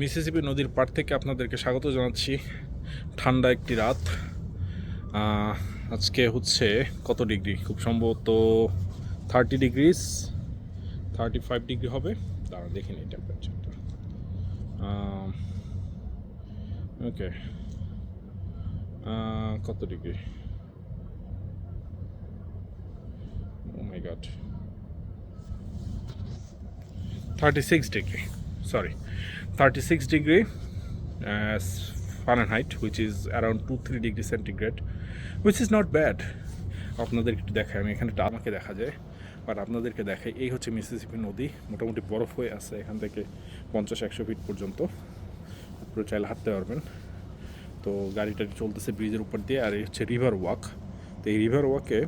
Mississippi নদীর পাড় থেকে আপনাদেরকে স্বাগত জানাচ্ছি। ঠান্ডা একটি রাত। আজকে হচ্ছে কত ডিগ্রি? খুব সম্ভবত thirty degrees thirty five degree হবে। দাঁড়া দেখে নিই টেম্পারেচারটা ওকে কত degree? O thirty six degree sorry 36 degree uh, Fahrenheit which is around 2 3 degree centigrade which is not bad. আপনাদের একটু দেখাই আমি এখানে আমাকে দেখা যায় বাট আপনাদেরকে দেখাই এই হচ্ছে মিসিসিপি নদী মোটামুটি বরফ হয়ে আছে এখান থেকে পঞ্চাশ একশো ফিট পর্যন্ত। উপরে চাইলে হাঁটতে পারবেন। তো গাড়িটা চলতেছে ব্রিজের উপর দিয়ে আর এই হচ্ছে রিভার ওয়াক তো এই রিভার ওয়াকে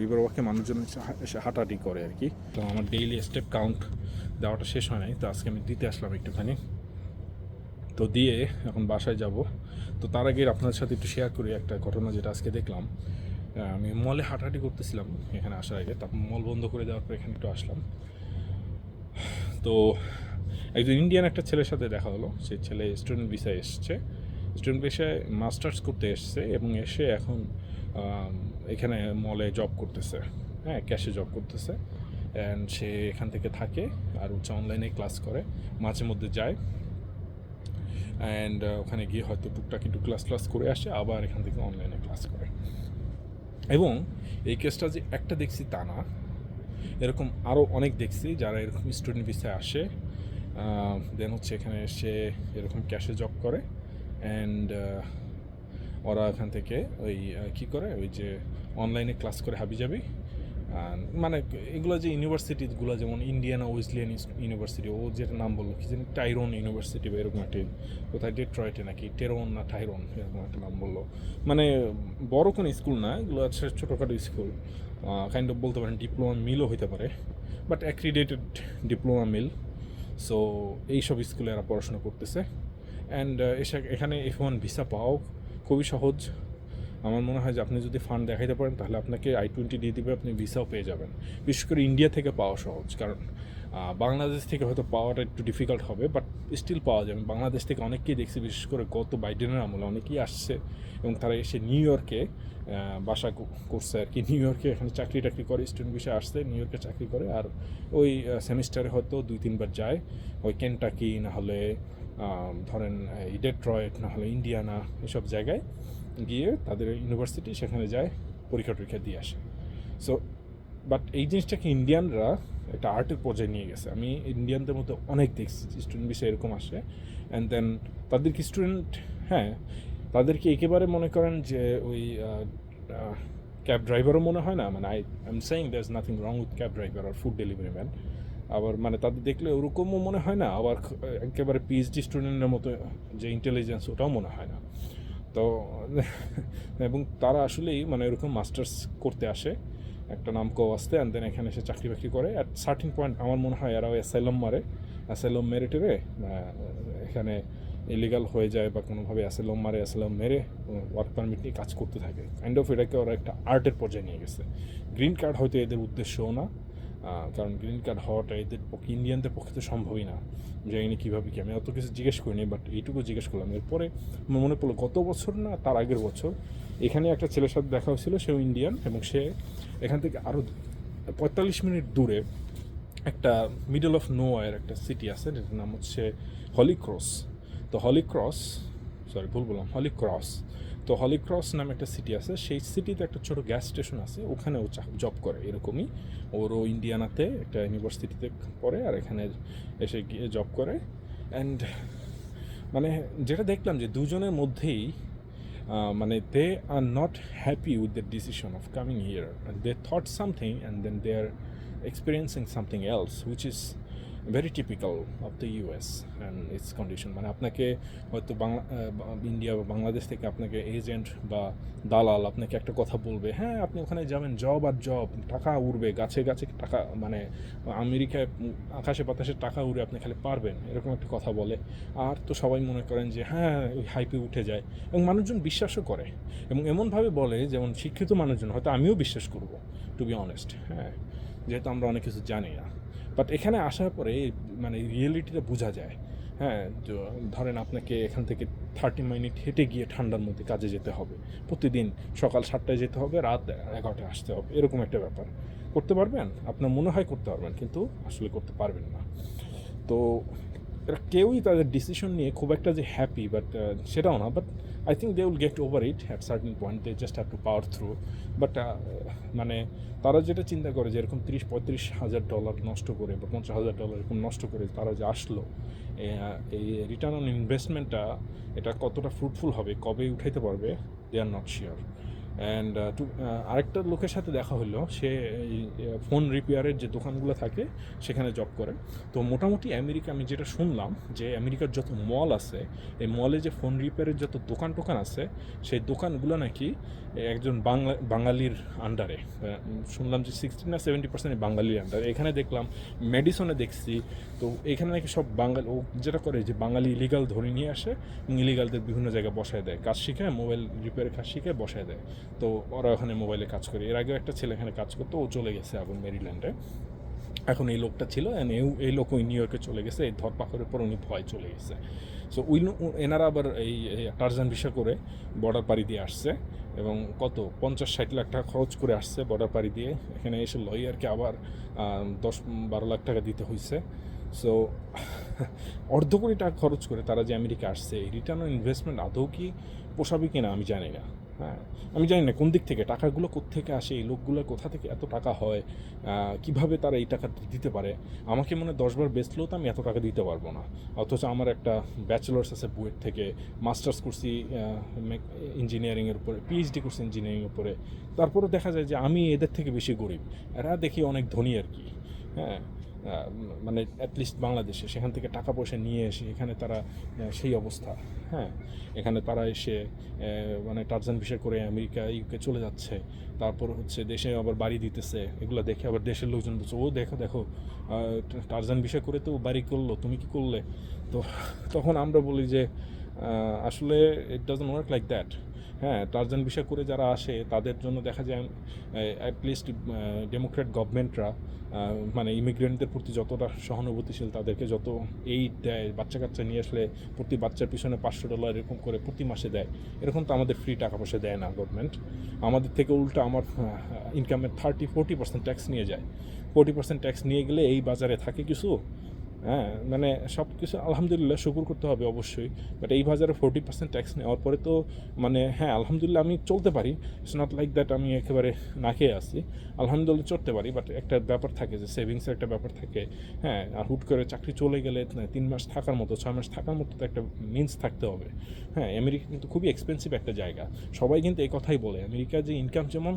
রিভার ওয়াকে মানুষজন এসে হাঁটাহাঁটি করে আর কি। তো আমার ডেইলি স্টেপ কাউন্ট দেওয়াটা শেষ হয় নাই তো আজকে আমি দিতে আসলাম একটুখানি। তো দিয়ে এখন বাসায় যাব। তো তার আগে আপনার সাথে একটু শেয়ার করি একটা ঘটনা যেটা আজকে দেখলাম। আমি মলে হাঁটাহাঁটি করতেছিলাম এখানে আসার আগে। তারপর মল বন্ধ করে দেওয়ার পর এখানে একটু আসলাম। তো একজন ইন্ডিয়ান একটা ছেলের সাথে দেখা হলো। সেই ছেলে স্টুডেন্ট ভিসায় এসছে। স্টুডেন্ট ভিসায় মাস্টার্স করতে এসছে এবং এসে এখন এখানে মলে জব করতেছে। হ্যাঁ ক্যাশে জব করতেছে। অ্যান্ড সে এখান থেকে থাকে আর হচ্ছে অনলাইনে ক্লাস করে। মাঝে মধ্যে যায়। অ্যান্ড ওখানে গিয়ে হয়তো টুকটাক একটু ক্লাস ক্লাস করে আসে, আবার এখান থেকে অনলাইনে ক্লাস করে। এবং এই কেসটা যে একটা দেখছি তা না। এরকম আরও অনেক দেখছি যারা এরকম স্টুডেন্ট ভিসায় আসে দেন হচ্ছে এখানে এসে এরকম ক্যাশে জব করে। অ্যান্ড ওরা এখান থেকে ওই কী করে? ওই যে অনলাইনে ক্লাস করে হাবি যাবি মানে এগুলো যে ইউনিভার্সিটিগুলো যেমন ইন্ডিয়ানা ওয়েসলিয়ান ইউনিভার্সিটি ও যেটা নাম বলল, কি জানি টাইরন ইউনিভার্সিটি বা এরকম একটি, কোথায় ডেট্রয়েটে নাকি টেরন না টাইরন এরকম একটা নাম বলল। মানে বড় কোনো স্কুল না, এগুলো আছে ছোটোখাটো স্কুল কাইন্ড অফ বলতে পারেন ডিপ্লোমা মিলও হতে পারে but accredited diploma mill so এইসব স্কুলে এরা পড়াশোনা করতেছে। অ্যান্ড এখানে এফ ওয়ান ভিসা পাওয়াও খুবই সহজ। আমার মনে হয় যে আপনি যদি ফান্ড দেখাইতে পারেন, তাহলে আপনাকে আই টোয়েন্টি দিয়ে দেবে, আপনি ভিসাও পেয়ে যাবেন। বিশেষ করে ইন্ডিয়া থেকে পাওয়া সহজ, কারণ বাংলাদেশ থেকে হয়তো পাওয়াটা একটু ডিফিকাল্ট হবে বাট স্টিল পাওয়া যাবে বাংলাদেশ থেকে অনেককেই দেখছি, বিশেষ করে গত বাইডেনের আমলে অনেকেই আসছে এবং তারা এসে নিউ ইয়র্কে বাসা করছে আর কি। নিউ ইয়র্কে এখানে চাকরি টাকরি করে স্টুডেন্ট বিষয়ে আসছে নিউ ইয়র্কে চাকরি করে আর ওই সেমিস্টারে হয়তো দুই, তিনবার যায়। ওই কেনটাকি না হলে ধরেন ডেট্রয়েট না হলে ইন্ডিয়ানা এসব জায়গায় গিয়ে তাদের ইউনিভার্সিটি সেখানে যায় পরীক্ষা টরীক্ষা দিয়ে আসে। সো বাট এই জিনিসটাকে ইন্ডিয়ানরা একটা আর্টের পর্যায়ে নিয়ে গেছে। আমি ইন্ডিয়ানদের মধ্যে অনেক দেখছি স্টুডেন্ট বিষয়ে এরকম আসে। অ্যান্ড দেন তাদেরকে স্টুডেন্ট হ্যাঁ তাদেরকে একেবারে মনে করেন যে ওই ক্যাব ড্রাইভারও মনে হয় না? মানে I am saying there is nothing wrong with cab driver R food delivery man আবার মানে তাদের দেখলে ওরকমও মনে হয় না? আবার একেবারে পিএইচডি স্টুডেন্টের মতো যে ইন্টেলিজেন্স ওটাও মনে হয় না। তো, এবং তারা আসলেই মানে এরকম মাস্টার্স করতে আসে। একটা নাম কেউ আসতে অ্যান্ড দেন এখানে এসে চাকরি বাকরি করে। অ্যাট সার্টিন পয়েন্ট আমার মনে হয় এরাও অ্যাসাইলম মারে। অ্যাসাইলম মেরে টেরে এখানে ইলিগাল হয়ে যায় বা কোনোভাবে অ্যাসাইলম মারে অ্যাসাইলম মেরে ওয়ার্ক পারমিট নিয়ে কাজ করতে থাকে। কাইন্ড অফ এটাকে ওরা একটা আর্টের পর্যায়ে নিয়ে গেছে। গ্রিন কার্ড হয়তো এদের উদ্দেশ্যও না। কারণ গ্রিন কার্ড হওয়াটা এদের পক্ষে ইন্ডিয়ানদের পক্ষে তো সম্ভবই না। জানি না কীভাবে কি, আমি অত কিছু জিজ্ঞেস করিনি বাট এইটুকু জিজ্ঞেস করলাম। এরপরে আমার মনে পড়ল, গত বছর না, তার আগের বছর, এখানে একটা ছেলের সাথে দেখা হয়েছিল, সেও ইন্ডিয়ান এবং সে এখান থেকে আরও পঁয়তাল্লিশ মিনিট দূরে একটা মিডল অফ নোয়ার একটা সিটি আছে, যেটার নাম হচ্ছে হলিক্রস তো হলিক্রস সরি ভুল বললাম হলিক্রস তো হলিক্রস নামে একটা সিটি আছে। সেই সিটিতে একটা ছোট গ্যাস স্টেশন আছে। ওখানে ও জব করে এরকমই। ওরও ইন্ডিয়ানাতে একটা ইউনিভার্সিটিতে পড়ে আর এখানে এসে গিয়ে জব করে। অ্যান্ড মানে যেটা দেখলাম যে দুজনের মধ্যেই মানে they are not happy with the decision of coming here they thought something and then they are experiencing something else which is very typical of the US and its condition মানে আপনাকে হয়তো বাংলা ইন্ডিয়া বা বাংলাদেশ থেকে আপনাকে agent বা দালাল আপনাকে একটা কথা বলবে হ্যাঁ আপনি ওখানে যাবেন জব আর জব টাকা উড়বে, গাছে গাছে টাকা মানে আমেরিকায় আকাশে বাতাসে টাকা উড়ে আপনি খালি পারবেন, এরকম একটা কথা বলে। আর তো সবাই মনে করেন যে হ্যাঁ ওই হাইপে উঠে যায়। এবং মানুষজন বিশ্বাসও করে এবং এমনভাবে বলে যেমন শিক্ষিত মানুষজন, হয়তো আমিও বিশ্বাস করব টু বি অনেস্ট হ্যাঁ যেহেতু আমরা অনেক কিছু জানি না। বাট এখানে আসার পরে মানে রিয়েলিটিটা বোঝা যায়। হ্যাঁ ধরেন আপনাকে এখান থেকে থার্টি মিনিট হেঁটে গিয়ে ঠান্ডার মধ্যে কাজে যেতে হবে। প্রতিদিন সকাল সাতটায় যেতে হবে, রাত এগারোটায় আসতে হবে। এরকম একটা ব্যাপার। করতে পারবেন? আপনার মনে হয় করতে পারবেন, কিন্তু আসলে করতে পারবেন না। তো এরা কেউই তাদের ডিসিশন নিয়ে খুব একটা যে হ্যাপি বাট সেটাও না but I think they will get over it at certain point they just have to power through but মানে তারা যেটা চিন্তা করে যে এরকম তিরিশ পঁয়ত্রিশ হাজার ডলার নষ্ট করে বা পঞ্চাশ হাজার ডলার এরকম নষ্ট করে তারা যে আসলো এই রিটার্ন অন ইনভেস্টমেন্টটা এটা কতটা ফ্রুটফুল হবে, কবে উঠাইতে পারবে they are not sure and to আরেকটা লোকের সাথে দেখা হলো, সে ফোন রিপেয়ারের যে দোকানগুলো থাকে, সেখানে জব করে। তো মোটামুটি আমেরিকা, আমি যেটা শুনলাম, যে আমেরিকার যত মল আছে, এই মলে যে ফোন রিপেয়ারের যত দোকান টোকান আছে, সেই দোকানগুলো নাকি একজন বাংলা, বাঙালির আন্ডারে শুনলাম যে সিক্সটি না সেভেন্টি পার্সেন্ট বাঙালির আন্ডারে এখানে দেখলাম মেডিসনে দেখছি। তো এখানে নাকি সব বাঙালি, ও যেটা করে যে বাঙালি ইলিগাল ধরে নিয়ে আসে ইলিগালদের বিভিন্ন জায়গায় বসায় দেয়। কাজ শিখায় মোবাইল রিপেয়ারের কাজ শিখায়, বসায় দেয়। তো ওরা ওখানে মোবাইলে কাজ করে। এর আগেও একটা ছেলে এখানে কাজ করতো, ও চলে গেছে এখন মেরিল্যান্ডে। এখন এই লোকটা ছিল এই- লোক ওই নিউ ইয়র্কে চলে গেছে, এই ধরপাকড়ের পর উনি ভয় চলে গেছে। সো উই এনারা আবার এই টার্জান ভিসা করে বর্ডার পাড়ি দিয়ে আসছে এবং কত? পঞ্চাশ, ষাট লাখ টাকা খরচ করে আসছে বর্ডার পাড়ি দিয়ে। এখানে এসে লয়ারকে আবার দশ, বারো লাখ টাকা দিতে হয়েছে সো অর্ধ কোটি টাকা খরচ করে তারা যে আমেরিকা আসছে, এই রিটার্ন ইনভেস্টমেন্ট আদৌ কি পোষাবে কিনা আমি জানি না। হ্যাঁ আমি জানি না কোন দিক থেকে, টাকাগুলো কোত্থেকে আসে, এই লোকগুলো কোথা থেকে এত টাকা হয় কীভাবে তারা এই টাকা দিতে পারে? আমাকে মনে দশবার বেচলেও তো আমি এত টাকা দিতে পারব না। অথচ আমার একটা ব্যাচেলার্স আছে বুয়েট থেকে মাস্টার্স করছি ইঞ্জিনিয়ারিংয়ের উপরে পিএইচডি করছি ইঞ্জিনিয়ারিংয়ের উপরে। তারপরে দেখা যায় যে আমি এদের থেকে বেশি গরিব। এরা দেখি অনেক ধনী আর কি। হ্যাঁ মানে অ্যাটলিস্ট বাংলাদেশে, সেখান থেকে টাকা পয়সা নিয়ে এসে এখানে তারা সেই অবস্থা। হ্যাঁ এখানে তারা এসে মানে টার্জান ভিসা করে আমেরিকা ইউকে চলে যাচ্ছে। তারপর হচ্ছে দেশে আবার বাড়ি দিতেছে। এগুলো দেখে আবার দেশের লোকজন বলছে, ও, দেখো দেখো টার্জান ভিসা করে তো বাড়ি করল, তুমি কি করলে? তো তখন আমরা বলি যে আসলে it doesn't work like that হ্যাঁ টার্জান ভিসা করে যারা আসে, তাদের জন্য দেখা যায় অ্যাটলিস্ট ডেমোক্রেট গভর্নমেন্টরা মানে ইমিগ্রেন্টদের প্রতি যতটা সহানুভূতিশীল তাদেরকে যত এইড দেয় বাচ্চা কাচ্চা নিয়ে আসলে প্রতি বাচ্চার পিছনে পাঁচশো ডলার এরকম করে প্রতি মাসে দেয়, এরকম তো আমাদের ফ্রি টাকা পয়সা দেয় না গভর্নমেন্ট আমাদের থেকে উল্টা আমার ইনকামের থার্টি ফোর্টি পার্সেন্ট ট্যাক্স নিয়ে যায়। ফোর্টি পার্সেন্ট ট্যাক্স নিয়ে গেলে এই বাজারে থাকে কিছু হ্যাঁ মানে সব কিছু আলহামদুলিল্লাহ শুকুর করতে হবে অবশ্যই বাট এই বাজারে ফোর্টি পার্সেন্ট ট্যাক্স নেওয়ার পরে তো মানে হ্যাঁ আলহামদুলিল্লাহ আমি চলতে পারি ইটস নট লাইক দ্যাট আমি একেবারে না খেয়ে আসি আলহামদুলিল্লাহ চড়তে পারি বাট একটা ব্যাপার থাকে যে সেভিংসের একটা ব্যাপার থাকে হ্যাঁ আর হুট করে চাকরি চলে গেলে তিন মাস থাকার মতো, ছয় মাস থাকার মতো তো একটা মিন্স থাকতে হবে হ্যাঁ আমেরিকা কিন্তু খুবই এক্সপেন্সিভ একটা জায়গা, সবাই কিন্তু এই কথাই বলে, আমেরিকা যে ইনকাম যেমন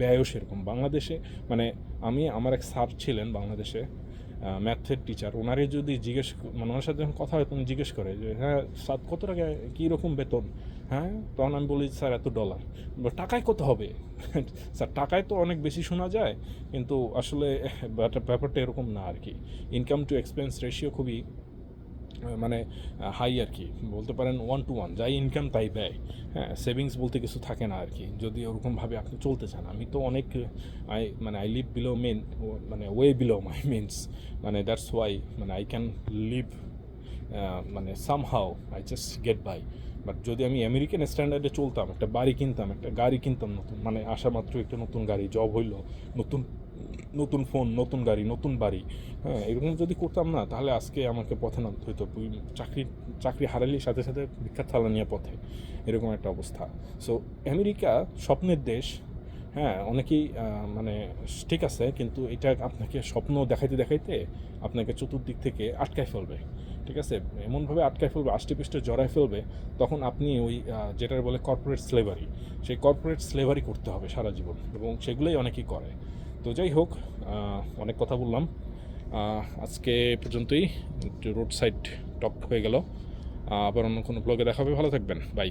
ব্যয়ও সেরকম, বাংলাদেশে মানে আমি, আমার এক স্যার ছিলেন বাংলাদেশে ম্যাথের টিচার ওনারে যদি জিজ্ঞেস মানে ওনার সাথে যখন কথা হয়, তখন জিজ্ঞেস করে যে হ্যাঁ স্যার কত টাকা, কী রকম বেতন? হ্যাঁ? তখন আমি বলি, স্যার, এত ডলার টাকায় কত হবে? স্যার, টাকায় তো অনেক বেশি শোনা যায়, কিন্তু আসলে ব্যাপারটা- এরকম না আর কি ইনকাম টু এক্সপেন্স রেশিও খুবই মানে হাই আর কি। বলতে পারেন ওয়ান টু ওয়ান যাই ইনকাম তাই ব্যয়। হ্যাঁ সেভিংস বলতে কিছু থাকে না আর কি। যদি ওরকমভাবে আপনি চলতে চান, আমি তো অনেক, আই মানে আই লিভ বিলো মেন মানে ওয়ে বিলো মাই মিনস মানে দ্যাটস ওয়াই মানে আই ক্যান লিভ মানে somehow I just get by but যদি আমি আমেরিকান স্ট্যান্ডার্ডে চলতাম, একটা বাড়ি কিনতাম, একটা গাড়ি কিনতাম নতুন মানে আসা মাত্র একটা নতুন গাড়ি জব হইল, নতুন নতুন ফোন, নতুন গাড়ি, নতুন বাড়ি হ্যাঁ এরকম যদি করতাম না, তাহলে আজকে আমাকে পথে নামতে হইতো। চাকরি চাকরি হারালির সাথে সাথে ভিক্ষার থালা নিয়ে পথে, এরকম একটা অবস্থা। সো আমেরিকা স্বপ্নের দেশ হ্যাঁ অনেকেই মানে ঠিক আছে, কিন্তু এটা আপনাকে স্বপ্ন দেখাইতে দেখাইতে আপনাকে চতুর্দিক থেকে আটকায় ফেলবে, ঠিক আছে? এমনভাবে আটকায় ফেলবে আষ্টে পৃষ্ঠে জড়ায় ফেলবে, তখন আপনি ওই যেটা বলে কর্পোরেট স্লেভারি সেই কর্পোরেট স্লেভারি করতে হবে সারা জীবন, এবং সেগুলোই অনেকেই করে। তো যাই হোক অনেক কথা বললাম। আজকে পর্যন্তই। একটু রোড সাইড টক হয়ে গেল। আবার অন্য কোনো ব্লগে দেখাবে ভালো থাকবেন। বাই